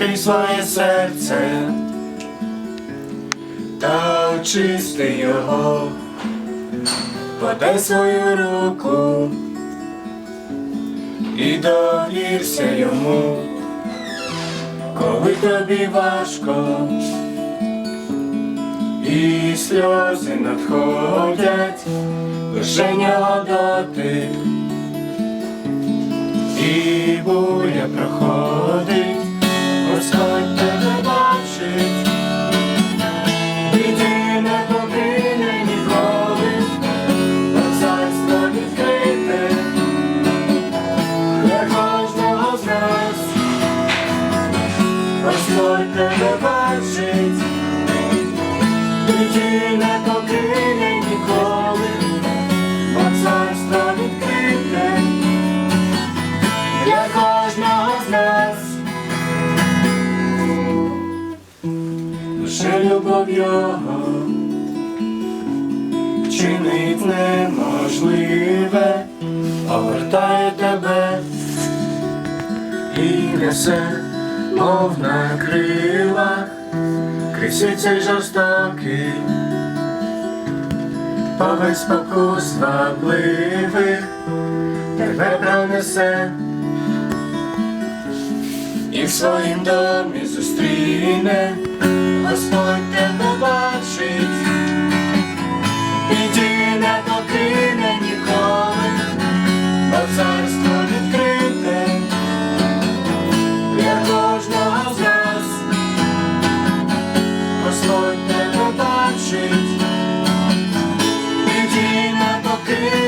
відкрий своє серце. Та очисти його, подай свою руку. І довірся йому, коли тобі важко і сльози надходять, лише нього дотик і буря проходить, тебе бачить, біди не покине ніколи, бо царство відкрите для кожного з нас. Лише любов його чинить неможливе, огортає тебе і несе, мов на крилах, крізь цей жорстокий, повесь спокус вабливих тебе пронесе і в своїм домі зустріне Господь. Yeah.